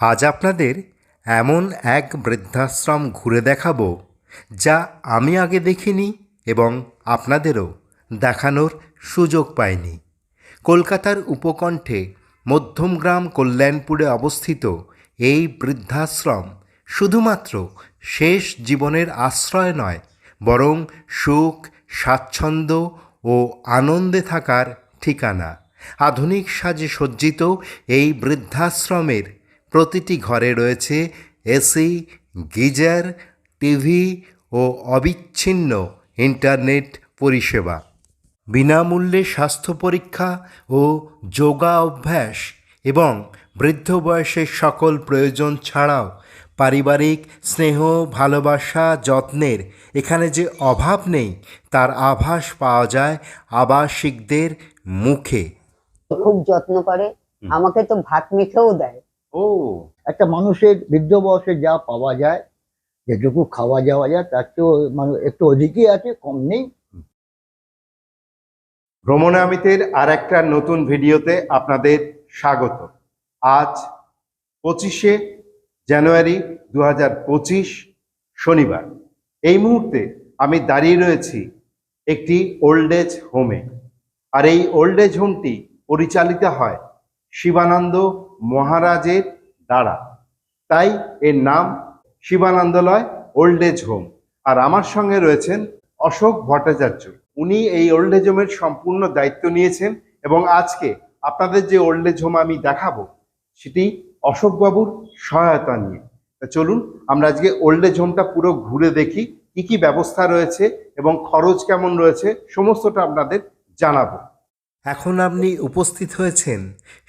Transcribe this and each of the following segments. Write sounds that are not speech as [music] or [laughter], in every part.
আজ আপনাদের এমন এক বৃদ্ধাশ্রম ঘুরে দেখাবো, যা আমি আগে দেখিনি এবং আপনাদেরও দেখানোর সুযোগ পাইনি। কলকাতার উপকণ্ঠে মধ্যমগ্রাম কল্যাণপুরে অবস্থিত এই বৃদ্ধাশ্রম শুধুমাত্র শেষ জীবনের আশ্রয় নয়, বরং সুখ, স্বাচ্ছন্দ্য ও আনন্দে থাকার ঠিকানা। আধুনিক সাজে সজ্জিত এই বৃদ্ধাশ্রমের প্রতিটি ঘরে রয়েছে এসি গিজার টিভি ও অবিচ্ছিন্ন ইন্টারনেট পরিষেবা। বিনামূল্যে স্বাস্থ্য পরীক্ষা ও যোগা অভ্যাস এবং বৃদ্ধ বয়সের সকল প্রয়োজন ছাড়াও পারিবারিক স্নেহ ভালোবাসা যত্নের এখানে যে অভাব নেই তার আভাস পাওয়া যায় আবাসিকদের মুখে। খুব যত্ন করে আমাকে তো ভাত মেখেও দেয়। ও, একটা মানুষের বৃদ্ধ বয়সে যা পাওয়া যায়, যেটুকু খাওয়া যাওয়া যায়, তার চেয়েও মানে একটু অধিকই আছে, কম নেই। ভ্রমণামিতের আর একটা নতুন ভিডিওতে আপনাদের স্বাগত। আজ পঁচিশে জানুয়ারি দু শনিবার। এই মুহূর্তে আমি দাঁড়িয়ে রয়েছি একটি ওল্ড এজ হোমে। আর এই ওল্ড এজ হোমটি পরিচালিত হয় শিবানন্দ মহারাজের দ্বারা। তাই এর নাম শিবানন্দলয় ওল্ড এজ হোম আর আমার সঙ্গে রয়েছেন অশোক ভট্টাচার্য। উনি এই ওল্ড এজ হোমের সম্পূর্ণ দায়িত্ব নিয়েছেন এবং আজকে আপনাদের যে ওল্ড এজ হোম আমি দেখাবো, সেটি অশোকবাবুর সহায়তা নিয়ে। চলুন, আমরা আজকে ওল্ড এজ হোমটা পুরো ঘুরে দেখি, কি কি ব্যবস্থা রয়েছে এবং খরচ কেমন রয়েছে, সমস্তটা আপনাদের জানাব। এখন আপনি উপস্থিত হয়েছেন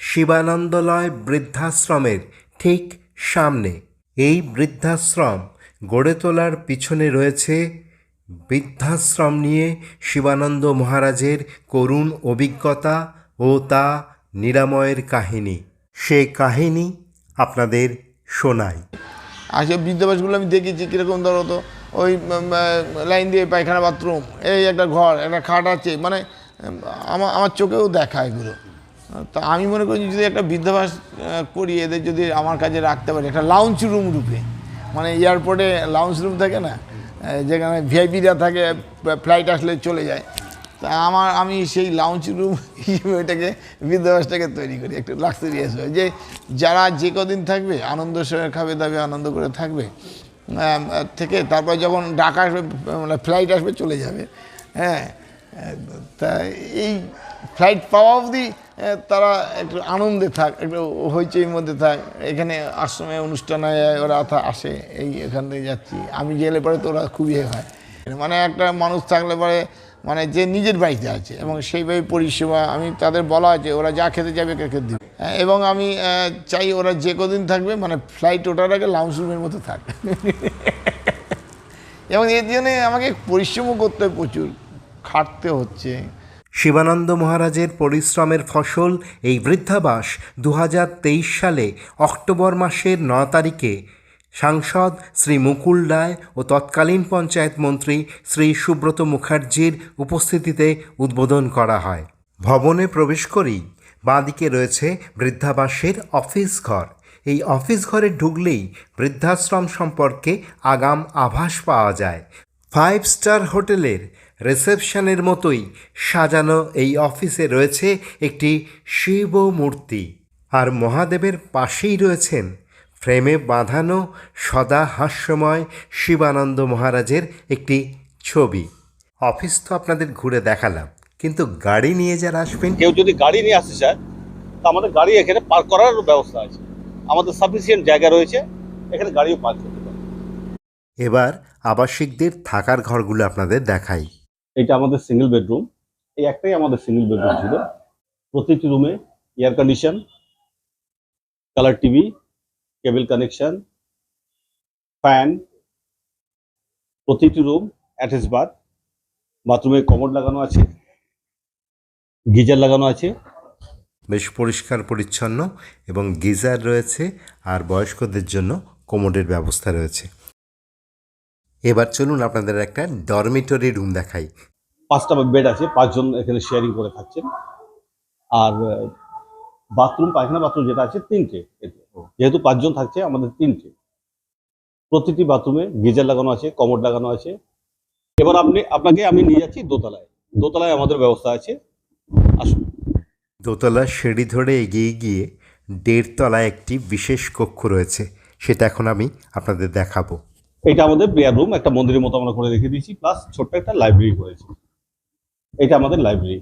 শিবানন্দলয় বৃদ্ধাশ্রমের ঠিক সামনে। এই বৃদ্ধাশ্রম গড়ে তোলার পিছনে রয়েছে বৃদ্ধাশ্রম নিয়ে শিবানন্দ মহারাজের করুণ অভিজ্ঞতা ও তা নিরাময়ের কাহিনী। সে কাহিনী আপনাদের শোনাই। সেই বৃদ্ধাবাসগুলো আমি দেখেছি কীরকম ধরো তো, ওই লাইন দিয়ে পায়খানা বাথরুম, এই একটা ঘর, একটা খাট আছে মানে আমার আমার চোখেও দেখা এগুলো। তা আমি মনে করি যদি একটা বৃদ্ধাবাস করি, এদের যদি আমার কাছে রাখতে পারি, একটা লাউঞ্জ রুম রূপে মানে এয়ারপোর্টে লাউঞ্জ রুম থাকে না যেখানে ভিআইপিরা থাকে ফ্লাইট আসলে চলে যায়, তা আমার, আমি সেই লাউঞ্জ রুম [laughs] হিসেবে এটাকে বৃদ্ধাবাসটাকে তৈরি করি, একটু লাক্সারিয়াস হয়ে। যে যারা যে কদিন থাকবে, আনন্দ সঙ্গে খাবে, দাবে, আনন্দ করে থাকবে থেকে তারপর যখন ঢাকা আসবে মানে ফ্লাইট আসবে, চলে যাবে হ্যাঁ তা এই ফ্লাইট পাওয়া অবধি তারা একটু আনন্দে থাক একটু হইচইর মধ্যে থাক। এখানে আশ্রমে অনুষ্ঠান হয় ওরা আসে এই এখান থেকে যাচ্ছি। আমি গেলে পরে তো ওরা খুবই হয়। মানে একটা মানুষ থাকলে পরে মানে যে নিজের বাড়িতে আছে এবং সেইভাবে পরিষেবা আমি তাদের বলা আছে ওরা যা খেতে যাবে খেতে দিবে। হ্যাঁ, এবং আমি চাই ওরা যে কদিন থাকবে মানে ফ্লাইট ওঠার আগে লাউন্স রুমের মতো থাক। [laughs] এবং এর জন্যে আমাকে পরিশ্রমও করতে হয় প্রচুর। খাটতে হচ্ছে। শিবানন্দ মহারাজের পরিশ্রমের ফসল এই বৃদ্ধাবাস দু হাজার তেইশ সালে অক্টোবর মাসের ন তারিখে। সাংসদ শ্রী মুকুল রায় ও তৎকালীন পঞ্চায়েত মন্ত্রী শ্রী সুব্রত মুখার্জির উপস্থিতিতে উদ্বোধন করা হয়। ভবনে প্রবেশ করেই বাঁদিকে রয়েছে বৃদ্ধাবাসের অফিস ঘর। এই অফিস ঘরে ঢুকলেই বৃদ্ধাশ্রম সম্পর্কে আগাম আভাস পাওয়া যায়। ফাইভ স্টার হোটেলের রিসেপশনের মতোই সাজানো এই অফিসে রয়েছে একটি শিব মূর্তি। আর মহাদেবের পাশেই রয়েছেন ফ্রেমে বাঁধানো সদা হাস্যময় শিবানন্দ মহারাজের একটি ছবি। অফিস তো আপনাদের ঘুরে দেখালাম কিন্তু গাড়ি নিয়ে যারা আসবেন কেউ যদি গাড়ি নিয়ে আসতে চায় তা আমাদের গাড়ি এখানে পার্ক করার ব্যবস্থা আছে। আমাদের সাফিসিয়েন্ট জায়গা রয়েছে এখানে গাড়িও পার্ক করতে পারে এবার আবাসিকদের থাকার ঘরগুলো আপনাদের দেখাই। এটা আমাদের সিঙ্গেল বেডরুম এই একটাই আমাদের সিঙ্গেল বেডরুম ছিল। প্রতিটি রুমে air condition colour TV cable connection fan প্রতিটি রুম অ্যাটাচ বাথ বাথরুমে কমোড লাগানো আছে গিজার লাগানো আছে। বেশ পরিষ্কার পরিচ্ছন্ন এবং গিজার রয়েছে আর বয়স্কদের জন্য কোমোডের ব্যবস্থা রয়েছে। এবার চলুন আপনাদের একটা ডরমিটরি রুম দেখাই। পাঁচটা বেড আছে পাঁচজন এখানে শেয়ারিং করে থাকছেন আর বাথরুম পায়খানা বাথরুম যেটা আছে তিনটে। যেহেতু পাঁচজন থাকছে আমাদের তিনটে। প্রতিটি বাথরুমে গিজার লাগানো আছে কমোড লাগানো আছে। এবার আপনি আপনাকে আমি নিয়ে যাচ্ছি দোতলায়। দোতলায় আমাদের ব্যবস্থা আছে। আসুন। দোতলার সিঁড়ি ধরে এগিয়ে গিয়ে দেড়তলায় একটি বিশেষ কক্ষ রয়েছে। সেটা এখন আমি আপনাদের দেখাবো। এটা আমাদের প্রেয়ার রুম একটা মন্দিরের মতো আমরা করে রেখে দিয়েছি প্লাস ছোট্ট একটা লাইব্রেরি করেছি এটা আমাদের লাইব্রেরি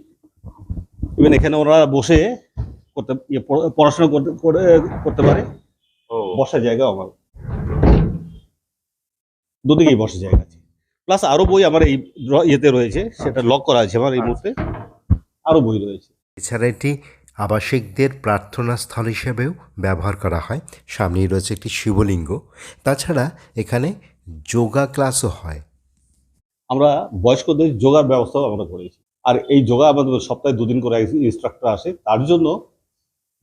ইভেন এখানে ওরা বসে করতে ইয়ে পড়াশোনা করতে করে- করতে পারে। বসার জায়গা আমার। দুদিকেই বসার জায়গা আছে। প্লাস আরও বই আমার এই ইয়েতে রয়েছে সেটা লক করা আছে আমার এই মুহূর্তে। আরও বই রয়েছে। এছাড়া এটি আবাসিকদের প্রার্থনা স্থল হিসেবেও ব্যবহার করা হয়। সামনেই রয়েছে একটি শিবলিঙ্গ। তাছাড়া এখানে যোগা ক্লাসও হয়। আমরা বয়স্কদের যোগার ব্যবস্থাও আমরা করেছি। আর এই যোগা আমাদের সপ্তাহে দুদিন করে ইনস্ট্রাক্টর আসে। তার জন্য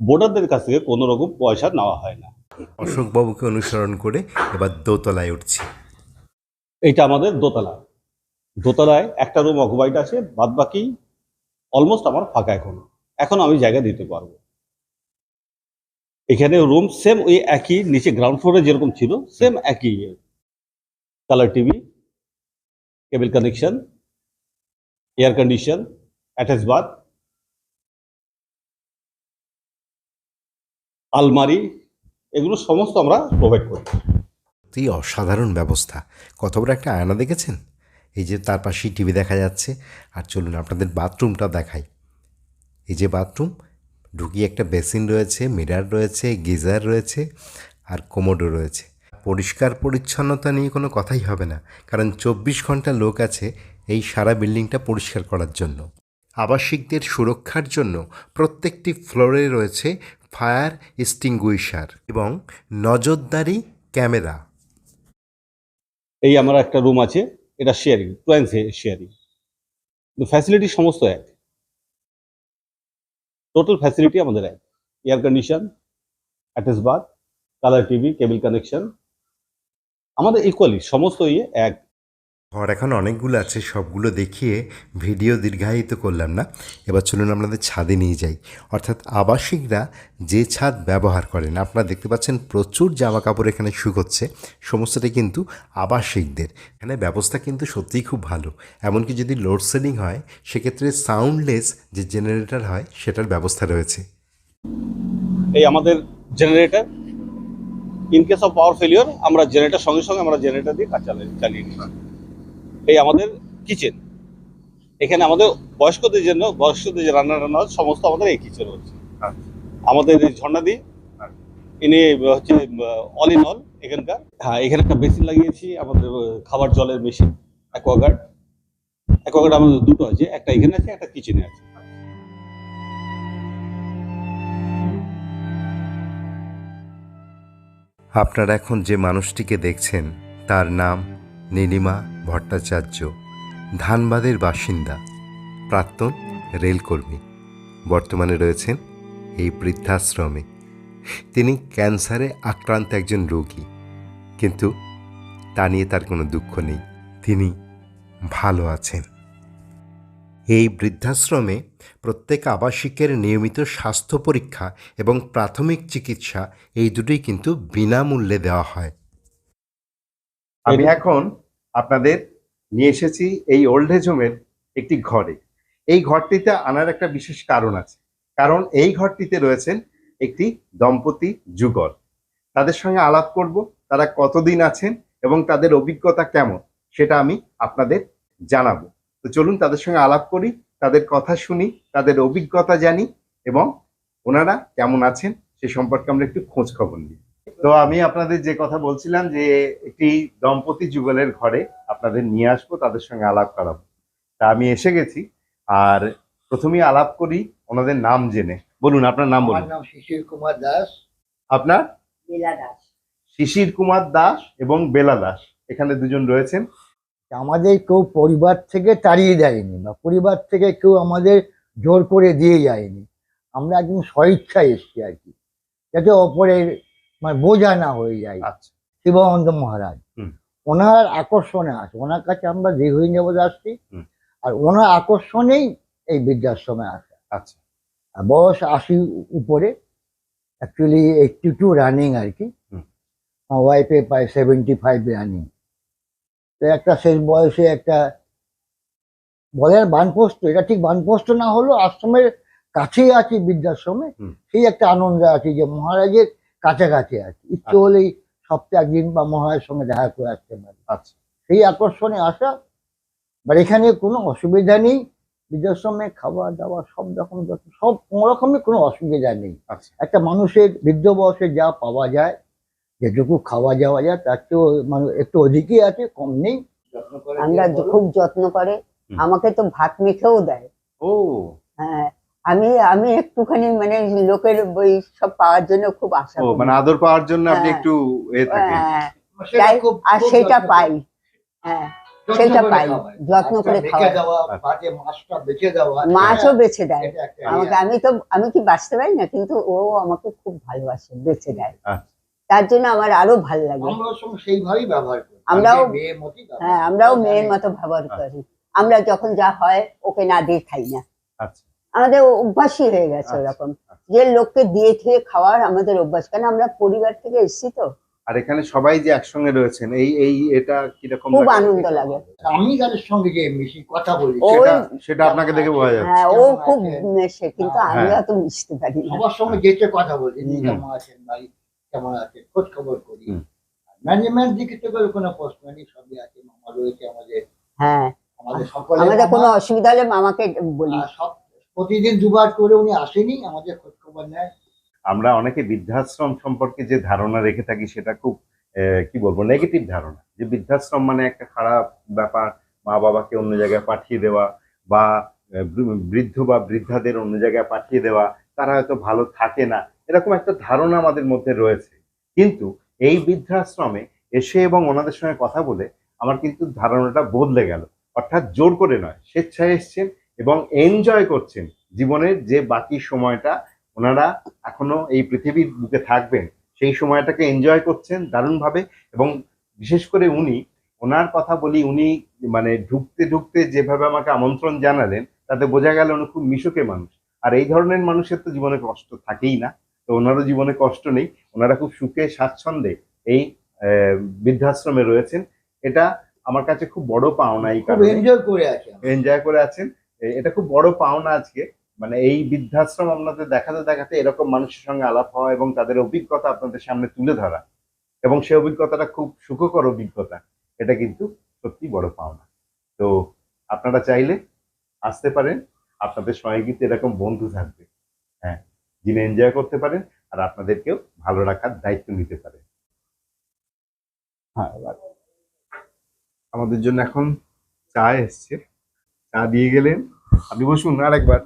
বোর্ডারদের কাছ থেকে কোনো রকম পয়সা নেওয়া হয় না। অশোকবাবুকে অনুসরণ করে এবার দোতলায় উঠছি। এটা আমাদের দোতলা। দোতলায় একটা রুম অকুপাইড আছে। বাদ বাকি অলমোস্ট আমার ফাঁকা এখন। এখন আমি জায়গা দিতে পারব। এখানে রুম সেম ওই একই, নিচে গ্রাউন্ড ফ্লোরে যেরকম ছিল সেম একই colour TV cable connection air condition attach bath আলমারি, এগুলো সমস্ত আমরা প্রোভাইড করি সত্যি অসাধারণ ব্যবস্থা। কত বড় একটা আয়না দেখেছেন? এই যে তার পাশেই টিভি দেখা যাচ্ছে। আর চলুন আপনাদের বাথরুমটা দেখাই। এই যে বাথরুম ঢুকিয়ে একটা বেসিন রয়েছে মিরার রয়েছে, গিজার রয়েছে আর কোমোডো রয়েছে। পরিষ্কার পরিচ্ছন্নতা নিয়ে কোনো কথাই হবে না, কারণ চব্বিশ ঘণ্টা লোক আছে এই সারা বিল্ডিংটা পরিষ্কার করার জন্য। আবাসিকদের সুরক্ষার জন্য প্রত্যেকটি ফ্লোরে রয়েছে ফায়ার এক্সটিংগুইশার এবং নজরদারি ক্যামেরা। এই আমার একটা রুম আছে, এটা শেয়ারিং টু শেয়ারিং ফ্যাসিলিটি সমস্ত এক। টোটাল ফ্যাসিলিটি আমাদের এক। Air condition attach bath colour TV cable connection আমাদের ইকুয়ালি সমস্ত ইয়ে এক। ঘর এখন অনেকগুলো আছে, সবগুলো দেখিয়ে ভিডিও দীর্ঘায়িত করলাম না। এবার চলুন আপনাদের ছাদে নিয়ে যাই। অর্থাৎ আবাসিকরা যে ছাদ ব্যবহার করেন, আপনারা দেখতে পাচ্ছেন প্রচুর জামা কাপড় এখানে শুকোচ্ছে সমস্তটাই কিন্তু আবাসিকদের। এখানে ব্যবস্থা কিন্তু সত্যিই খুব ভালো। এমনকি যদি লোডশেডিং হয়, সেক্ষেত্রে সাউন্ডলেস যে জেনারেটর হয়, সেটার ব্যবস্থা রয়েছে। এই আমাদের generator in case of power failure আমরা জেনারেটার সঙ্গে সঙ্গে আমরা জেনারেটর দিয়ে কাজ চালিয়ে চালিয়ে নিই। এই আমাদের কিচেন এখানে আমাদের বয়স্কদের জন্য বয়স্কদের যে রান্না টান্না সমস্ত আমাদের এই কিচেন হচ্ছে আমাদের এই ঝর্ণা দিয়ে ইনি হচ্ছে অল ইন অল এখানকার। হ্যাঁ এখানে একটা বেসিন লাগিয়েছি আমাদের খাবার জলের মেশিন অ্যাকোয়াগার্ড অ্যাকোয়াগার্ড আমাদের দুটো আছে একটা এখানে আছে একটা কিচেনে আছে। আপনারা এখন যে মানুষটিকে দেখছেন তার নাম নীলিমা ভট্টাচার্য, ধানবাদের বাসিন্দা, প্রাক্তন রেলকর্মী। বর্তমানে রয়েছেন এই বৃদ্ধাশ্রমে। তিনি ক্যান্সারে আক্রান্ত একজন রোগী, কিন্তু তা নিয়ে তার কোনো দুঃখ নেই। তিনি ভালো আছেন। এই বৃদ্ধাশ্রমে প্রত্যেক আবাসিকের নিয়মিত স্বাস্থ্য পরীক্ষা এবং প্রাথমিক চিকিৎসা এই দুটোই কিন্তু বিনামূল্যে দেওয়া হয়। আমি এখন আপনাদের নিয়ে এসেছি এই ওল্ড এজ হোমের একটি ঘরে। এই ঘরটিতে আনার একটা বিশেষ কারণ আছে। কারণ এই ঘরটিতে রয়েছেন একটি দম্পতি যুগল। তাদের সঙ্গে আলাপ করব তারা কতদিন আছেন এবং তাদের অভিজ্ঞতা কেমন সেটা আমি আপনাদের জানাব। তো চলুন তাদের সঙ্গে আলাপ করি তাদের কথা শুনি তাদের অভিজ্ঞতা জানি এবং ওনারা কেমন আছেন সে সম্পর্কে আমরা একটু খোঁজ খবর নিই। তো আমি আপনাদের যে কথা বলছিলাম যে একটি দম্পতি যুগলের ঘরে আপনাদের নিয়ে আসব তাদের সঙ্গে আলাপ করাবো। তা আমি এসে গেছি আর প্রথমেই আলাপ করি ওনাদের নাম জেনে। বলুন আপনার নাম বলুন। নাম শিশির কুমার দাস। আপনার? লীলা দাস। শিশির কুমার দাস এবং বেলা দাস এখানে দুজন রয়েছেন। আমাদের কেউ পরিবার থেকে তাড়িয়ে দেয়নি বা পরিবার থেকে কেউ আমাদের জোর করে দিয়ে যায়নি। আমরা একদম স্বইচ্ছায় এসছি আর কি। যাতে অপরের মানে বোঝা না হয়ে যায়। আচ্ছা। শিবানন্দ মহারাজ। ওনার আকর্ষণে আছে। ওনার কাছে আমরা দীর্ঘদিন যাবৎ আসছি। আর ওনার আকর্ষণেই এই বৃদ্ধাশ্রমে আসে। আচ্ছা। আর বয়স আশি উপরে। অ্যাকচুয়ালি এইটটি টু রানিং আর কি। হুম। আমার ওয়াইফে প্রায় সেভেন্টি ফাইভ রানিং তো একটা শেষ বয়সে একটা বলে বানপোস্ত এটা ঠিক বানপোস্ত না হলেও আশ্রমের কাছেই আছি বৃদ্ধাশ্রমে। সেই একটা আনন্দ আছে যে মহারাজের কাছাকাছি আছে। ইচ্ছে। হলেই সপ্তাহে একদিন বা মহায়ের সঙ্গে দেখা করে আসতে পারি। আচ্ছা। সেই আকর্ষণে আসা বাট এখানে কোনো অসুবিধা নেই। বৃদ্ধাশ্রমে খাওয়া দাওয়া সব রকম যত- সব কোনো রকমের কোনো অসুবিধা নেই। আচ্ছা। একটা মানুষের বৃদ্ধ বয়সে যা পাওয়া যায় যেটুকু খাওয়া যাওয়া যায় তার চেয়েও মানে একটু অধিকই আছে কম নেই। আমরা খুব যত্ন করে। আমাকে তো ভাত মেখেও দেয়। ও। হ্যাঁ আমি আমি একটুখানি মানে লোকের বই সব পাওয়ার জন্য খুব আশা ও মানে আদর পাওয়ার জন্য আপনি হ্যাঁ। একটু এ থাকেন। হ্যাঁ, তাই আর সেটা পাই। হ্যাঁ সেটা পাই, যত্ন করে মাছও বেছে দেয়। আমাকে ইয়ে। আমি তো আমি কি বাঁচতে পারি না? কিন্তু ও আমাকে খুব ভালোবাসে বেছে দেয়। আচ্ছা। তার জন্য আমার আরও ভালো লাগে। আমরাও- মেয়ের হ্যাঁ আমরাও মেয়ের মতো ব্যবহার করি। আমরা যখন যা হয় ওকে না দিয়ে খাই না। আচ্ছা। আমাদের অভ্যাসই হয়ে গেছে আচ্ছা, ওরকম। যে লোককে দিয়ে খেয়ে খাওয়ার আমাদের অভ্যাস। কারণ আমরা পরিবার থেকে এসেছি তো? আর এখানে সবাই যে একসঙ্গে রয়েছেন এই এই এটা কীরকম খুব আনন্দ লাগে। আমি যাদের সঙ্গে যে মিশি? কথা বলি। সেটা সেটা আপনাকে দেখে বোঝা যাচ্ছে। হ্যাঁ ও খুব মেশে কিন্তু হ্যাঁ। আমি অত মিশতে পারি না। সবার সঙ্গে যেতে কথা বলি। কেমন আছেন ভাই? কেমন আছেন? খোঁজ খবর করি। ম্যানেজমেন্ট দিকে তো কোনো প্রশ্ন নেই সবই আছে। মামা রয়েছে আমাদের। হ্যাঁ। আমাদের সকলে আমাদের কোনো অসুবিধা হলে মামাকে বলি। সব প্রতিদিন দুবার করে উনি আসেনি, আমাদের খোঁজ খবর নেয়। আমরা অনেকে বৃদ্ধাশ্রম সম্পর্কে যে ধারণা রেখে থাকি সেটা খুব কি বলব নেগেটিভ ধারণা। যে বৃদ্ধাশ্রম মানে একটা খারাপ ব্যাপার মা বাবাকে অন্য জায়গায় পাঠিয়ে দেওয়া বা, বৃদ্ধ বা বৃদ্ধাদের অন্য জায়গায় পাঠিয়ে দেওয়া, তারা হয়তো ভালো থাকে না, এরকম একটা ধারণা আমাদের মধ্যে রয়েছে। কিন্তু এই বৃদ্ধাশ্রমে এসে এবং ওনাদের সঙ্গে কথা বলে আমার কিন্তু ধারণাটা বদলে গেল। অর্থাৎ জোর করে নয়, স্বেচ্ছায় এসছেন এবং এনজয় করছেন জীবনের যে বাকি সময়টা ওনারা এখনও এই পৃথিবীর বুকে থাকবেন সেই সময়টাকে এনজয় করছেন দারুণভাবে এবং বিশেষ করে উনি ওনার কথা বলি উনি মানে ঢুকতে ঢুকতে যেভাবে আমাকে আমন্ত্রণ জানালেন তাতে বোঝা গেল উনি খুব মিশুকে মানুষ। আর এই ধরনের মানুষের তো জীবনে কষ্ট থাকেই না তো ওনারও জীবনে কষ্ট নেই ওনারা খুব সুখে স্বাচ্ছন্দ্যে এই বৃদ্ধাশ্রমে রয়েছেন। এটা আমার কাছে খুব বড় পাওনা এই কারণে। এনজয় করে আছে এনজয় করে আছেন। এটা খুব বড় পাওনা আজকে। মানে এই বৃদ্ধাশ্রম আপনাদের দেখাতে দেখাতে এরকম মানুষের সঙ্গে আলাপ হওয়া এবং তাদের অভিজ্ঞতা আপনাদের সামনে তুলে ধরা এবং সেই অভিজ্ঞতাটা খুব সুখকর অভিজ্ঞতা, এটা কিন্তু সত্যি বড় পাওনা। তো আপনারা চাইলে আসতে পারেন, আপনাদের সঙ্গে কিন্তু এরকম বন্ধু থাকবে। হ্যাঁ যিনি এনজয় করতে পারেন আর আপনাদেরকেও ভালো রাখার দায়িত্ব নিতে পারেন। হ্যাঁ আমাদের জন্য এখন চা এসছে। চা দিয়ে গেলেন। আপনি বসুন আরেকবার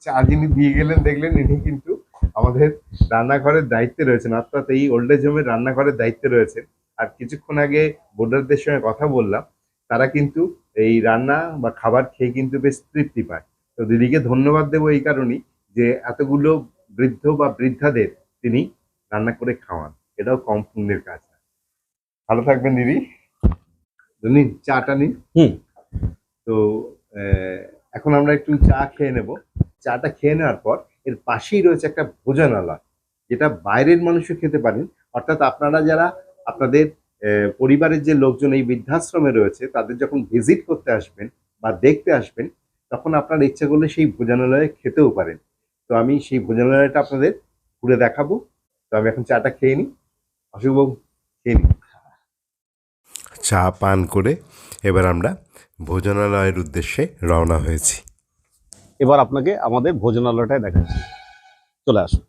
চা যিনি দিয়ে গেলেন দেখলেন ইনি কিন্তু আমাদের রান্নাঘরের দায়িত্বে রয়েছেন। অর্থাৎ এই ওল্ড এজ হোমের রান্নাঘরের দায়িত্বে রয়েছেন। আর কিছুক্ষণ আগে বোর্ডারদের সঙ্গে কথা বললাম তারা কিন্তু এই রান্না বা খাবার খেয়ে কিন্তু বেশ তৃপ্তি পায়। তো দিদিকে ধন্যবাদ দেবো এই কারণেই যে এতগুলো বৃদ্ধ বা বৃদ্ধাদের তিনি রান্না করে খাওয়ান। এটাও কম পুণ্যের কাজ না। ভালো থাকবেন দিদি। নিন চাটা নিন। হুম। তো এখন আমরা একটু চা খেয়ে নেব। চাটা খেয়ে নেওয়ার পর এর পাশেই রয়েছে একটা ভোজনালয়, যেটা বাইরের মানুষও খেতে পারেন। অর্থাৎ আপনারা যারা আপনাদের পরিবারের যে লোকজন এই বৃদ্ধাশ্রমে রয়েছে, তাদের যখন ভিজিট করতে আসবেন বা দেখতে আসবেন, তখন আপনার ইচ্ছা করলে সেই ভোজনালয়ে খেতেও পারেন। তো আমি সেই ভোজনালয়টা আপনাদের ঘুরে দেখাবো। তো আমি এখন চাটা খেয়ে নিই। অশোকবাবু, খেয়ে নিই চা পান করে এবার আমরা ভোজনালয়ের উদ্দেশ্যে রওনা হয়েছি। এবার আপনাকে আমাদের ভোজনালয়টায় দেখাচ্ছি চলে আসুন।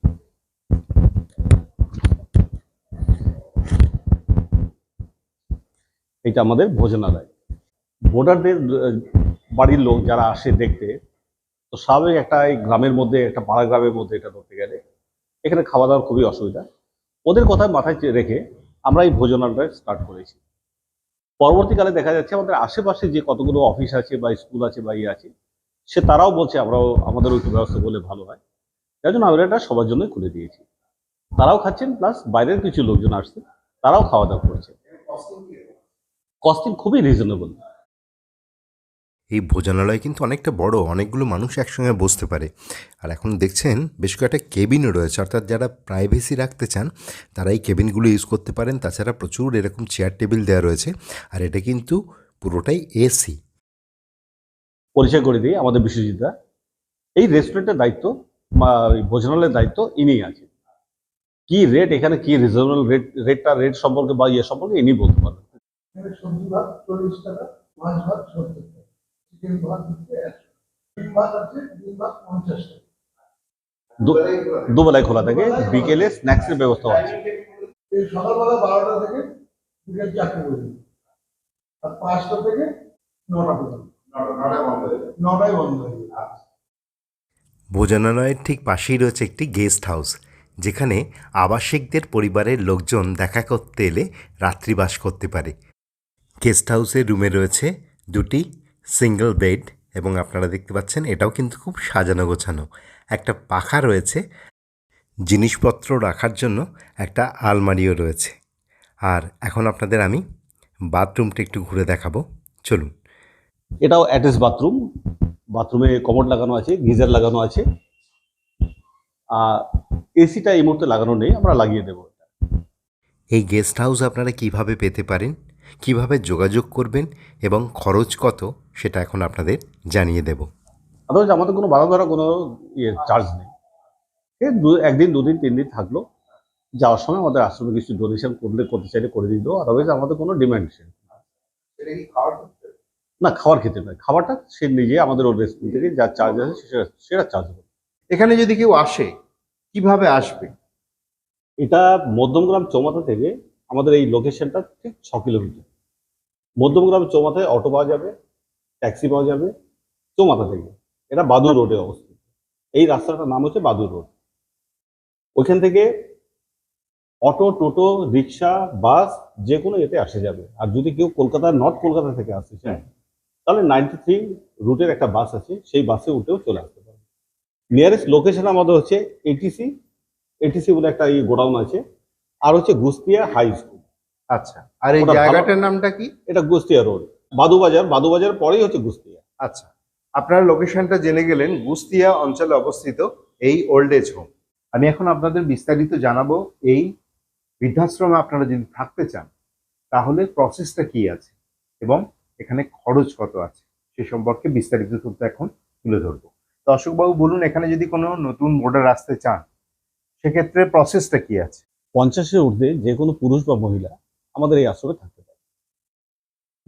এটা আমাদের ভোজনালয়। ভোটারদের বাড়ির লোক যারা আসে দেখতে, তো স্বাভাবিক একটা এই গ্রামের মধ্যে, একটা পাড়া গ্রামের মধ্যে এটা ধরতে গেলে এখানে খাওয়া দাওয়ার খুবই অসুবিধা। ওদের কথা মাথায় রেখে আমরা এই ভোজনালয় স্টার্ট করেছি। পরবর্তীকালে দেখা যাচ্ছে আমাদের আশেপাশে যে কতগুলো অফিস আছে বা স্কুল আছে বা ইয়ে আছে, সে তারাও বলছে আমরাও, আমাদের ওই ব্যবস্থা বলে ভালো হয়। যার জন্য আমরা এটা সবার জন্যই খুলে দিয়েছি। তারাও খাচ্ছেন প্লাস বাইরের কিছু লোকজন আসছে, তারাও খাওয়া দাওয়া করছে। কস্টিং খুবই রিজনেবল এই ভোজনালয় কিন্তু অনেকটা বড় অনেকগুলো মানুষ একসঙ্গে বসতে পারে। আর এখন দেখছেন বেশ কয়েকটা কেবিনও রয়েছে অর্থাৎ যারা প্রাইভেসি রাখতে চান তারা এই কেবিনগুলো ইউজ করতে পারেন। তাছাড়া প্রচুর এরকম চেয়ার টেবিল দেওয়া রয়েছে আর এটা কিন্তু পুরোটাই এসি পরিচয় করে দিই আমাদের বিশ্বজিৎদা। এই রেস্টুরেন্টের দায়িত্ব বা ভোজনালয়ের দায়িত্ব ইনি আছে। কি রেট এখানে কি রিজনেবল রেট রেটটা রেট সম্পর্কে বা ইয়ে সম্পর্কে ইনি বলতে পারবেন সবজি ভাত চল্লিশ টাকা মাছ ভাত সত্তর টাকা। আছে পঞ্চাশ দুবেলায় খোলা থাকে বিকেলে স্ন্যাক্সের ব্যবস্থা আছে। সকালবেলা বারোটা থেকে বিকেল চারটে পর্যন্ত। আর পাঁচটা থেকে নটা পর্যন্ত। নটায় বন্ধ হয়ে যায়। ভোজনালয়ের ঠিক পাশেই রয়েছে একটি গেস্ট হাউস যেখানে আবাসিকদের পরিবারের লোকজন দেখা করতে এলে রাত্রিবাস করতে পারে। গেস্ট হাউসের রুমে রয়েছে দুটি সিঙ্গেল বেড এবং আপনারা দেখতে পাচ্ছেন এটাও কিন্তু খুব সাজানো গোছানো। একটা পাখা রয়েছে জিনিসপত্র রাখার জন্য একটা আলমারিও রয়েছে। আর এখন আপনাদের আমি বাথরুমটা একটু ঘুরে দেখাবো। চলুন। এটাও অ্যাটাচ বাথরুম। বাথরুমে কমোড লাগানো আছে গিজার লাগানো আছে। আর এসিটা এই মুহূর্তে লাগানো নেই আমরা লাগিয়ে দেবো এই গেস্ট হাউস আপনারা কীভাবে পেতে পারেন কীভাবে যোগাযোগ করবেন এবং খরচ কত সেটা এখন আপনাদের জানিয়ে দেব। আদারওয়াইজ আমাদের কোনো বাধা ধরা কোনো ইয়ে চার্জ নেই। দু একদিন দুদিন তিন দিন থাকল। যাওয়ার সময় আমাদের আশ্রমে কিছু ডোনেশন করলে করতে চাইলে করে দিত। আদারওয়াইজ আমাদের কোনো ডিমান্ড ছিল না খাওয়ার খেতে নয়। খাবারটা সে নিজে আমাদের ওর রেস্টুরেন্ট থেকে যা চার্জ আছে সেটা সেটা চার্জ করবে। এখানে যদি কেউ আসে কীভাবে আসবে? এটা মধ্যমগ্রাম চৌমাথা থেকে আমাদের এই লোকেশনটা ঠিক ছ কিলোমিটার। মধ্যমগ্রাম চৌমাথায় অটো পাওয়া যাবে। ট্যাক্সি পাওয়া যাবে চৌমাথা থেকে। এটা বাদুর রোডে অবস্থিত। এই রাস্তাটার নাম হচ্ছে বাদুর রোড। ওইখান থেকে অটো টোটো রিক্সা বাস যে কোনো এতে আসা যাবে। আর যদি কেউ কলকাতা নর্থ কলকাতা থেকে আসতে চায় তাহলে নাইনটি থ্রি রুটের একটা বাস আছে সেই বাসে উঠেও চলে আসতে পারে নিয়ারেস্ট লোকেশন আমাদের হচ্ছে এটিসি এটিসি বলে একটা এই গোডাউন আছে আর হচ্ছে গুস্তিয়া হাই স্কুল। আচ্ছা আর এই জায়গাটার নামটা কি? এটা গুস্তিয়া রোড। বাদুবাজার বাদুবাজার পরেই হচ্ছে গুস্তিয়া। আচ্ছা আপনারা লোকেশনটা জেনে গেলেন গুস্তিয়া অঞ্চলে অবস্থিত এই ওল্ড এজ হোম আমি এখন আপনাদের বিস্তারিত জানাব এই বৃদ্ধাশ্রমে আপনারা যদি থাকতে চান তাহলে প্রসেসটা কি আছে এবং এখানে খরচ কত আছে সে সম্পর্কে বিস্তারিত তথ্য এখন তুলে ধরবো। তো অশোকবাবু বলুন এখানে যদি কোনো নতুন ভোটার আসতে চান সেক্ষেত্রে প্রসেসটা কি আছে? পঞ্চাশের ঊর্ধ্বে যে কোনো পুরুষ বা মহিলা আমাদের এই আশ্রমে থাকতে পারে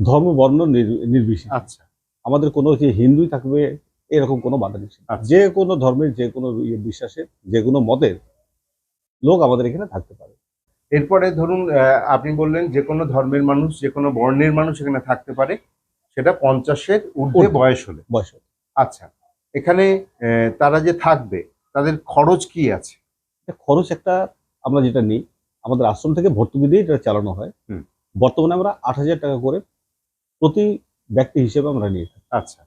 ধর্ম বর্ণ নির- নির্বিশেষে আচ্ছা আমাদের কোনো যে হিন্দুই থাকবে এরকম কোনো বাধা নিষেধ। আচ্ছা। যে কোনো ধর্মের যে কোনো ইয়ে বিশ্বাসের যে কোনো মতের লোক আমাদের এখানে থাকতে পারে এরপরে ধরুন আপনি বললেন যে কোনো ধর্মের মানুষ যে কোনো বর্ণের মানুষ এখানে থাকতে পারে সেটা পঞ্চাশের ঊর্ধ্বে ঊর্ধ্বে। বয়স হলে বয়স হলে। আচ্ছা এখানে তারা যে থাকবে তাদের খরচ কি আছে খরচ একটা আমরা যেটা নিই আমাদের আশ্রম থেকে ভর্তুকি দিয়ে এটা চালানো হয়। বর্তমানে আমরা আট হাজার টাকা করে প্রতি ব্যক্তি হিসেবে আমরা নিয়ে থাকি। আচ্ছা।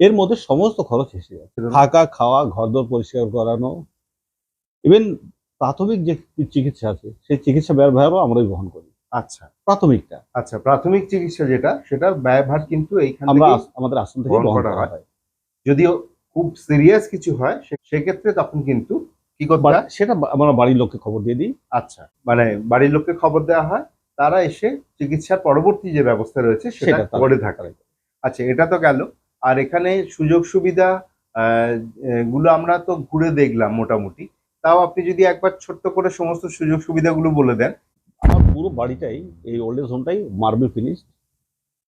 এর মধ্যে সমস্ত খরচ এসে যাচ্ছে থাকা খাওয়া ঘরদোর পরিষ্কার করানো ইভেন প্রাথমিক যে চিকিৎসা আছে সেই চিকিৎসা ব্যয়ভারও আমরাই বহন করি। আচ্ছা। প্রাথমিকটা। আচ্ছা প্রাথমিক চিকিৎসা যেটা সেটার ব্যয়ভার কিন্তু এইখান আমরা আমাদের আশ্রম থেকে বহন করা হয়। যদিও খুব সিরিয়াস কিছু হয় সেক্ষেত্রে তখন কিন্তু কি করতে সেটা আমরা বাড়ির লোককে খবর দিয়ে দিই। আচ্ছা। মানে বাড়ির লোককে খবর দেওয়া হয় তারা এসে চিকিৎসার পরবর্তী যে ব্যবস্থা রয়েছে সেটা করে থাকে আচ্ছা এটা তো গেল। আর এখানে সুযোগ সুবিধা গুলো আমরা তো ঘুরে দেখলাম মোটামুটি। তাও আপনি যদি একবার ছোট্ট করে সমস্ত সুযোগ সুবিধাগুলো বলে দেন। আমার পুরো বাড়িটাই এই ওল্ড এজ হোমটাই মার্বেল ফিনিশ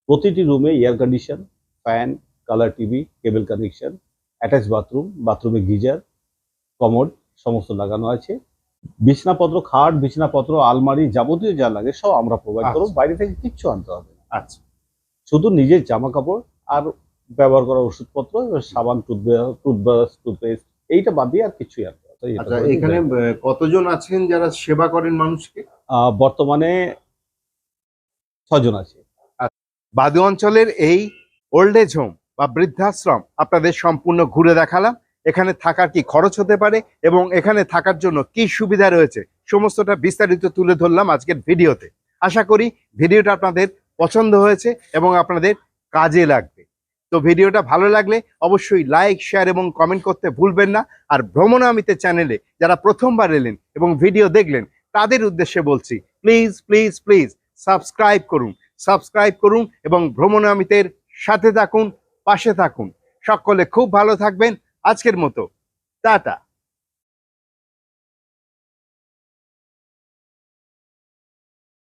প্রতিটি রুমে air condition fan colour TV cable connection attach bathroom বাথরুমে গিজার কমোড সমস্ত লাগানো আছে। বিছনাপত্র খাট বিছনাপত্র আলমারি যাবতীয় যা লাগে সব আমরা প্রোভাইড করব। আচ্ছা। বাইরে থেকে কিচ্ছু আনতে হবে আচ্ছা। শুধু নিজের জামা কাপড় আর ব্যবহার করা ওষুধপত্র সাবান টুথব্রাশ টুথব্রাশ টুথপেস্ট এইটা বাদ দিয়ে আর কিছুই আনতে হবে আচ্ছা এখানে কতজন আছেন যারা সেবা করেন মানুষকে? আহ, বর্তমানে ছজন আছে। বাদু অঞ্চলের এই ওল্ড এজ হোম বা বৃদ্ধাশ্রম আপনাদের সম্পূর্ণ ঘুরে দেখালাম। এখানে থাকার কি খরচ হতে পারে এবং এখানে থাকার জন্য কি সুবিধা রয়েছে? সমস্তটা বিস্তারিত তুলে ধরলাম আজকের ভিডিওতে। আশা করি ভিডিওটা আপনাদের পছন্দ হয়েছে এবং আপনাদের কাজে লাগবে। তো ভিডিওটা ভালো লাগলে অবশ্যই লাইক, শেয়ার এবং কমেন্ট করতে ভুলবেন না। আর ভ্রমণামিতে চ্যানেলে যারা প্রথমবার এলেন এবং ভিডিও দেখলেন, তাদের উদ্দেশ্যে বলছি, প্লিজ প্লিজ প্লিজ সাবস্ক্রাইব করুন। সাবস্ক্রাইব করুন এবং ভ্রমণামিতের সাথে থাকুন, পাশে থাকুন। সকলে খুব ভালো থাকবেন। আজকের মতো। টাটা।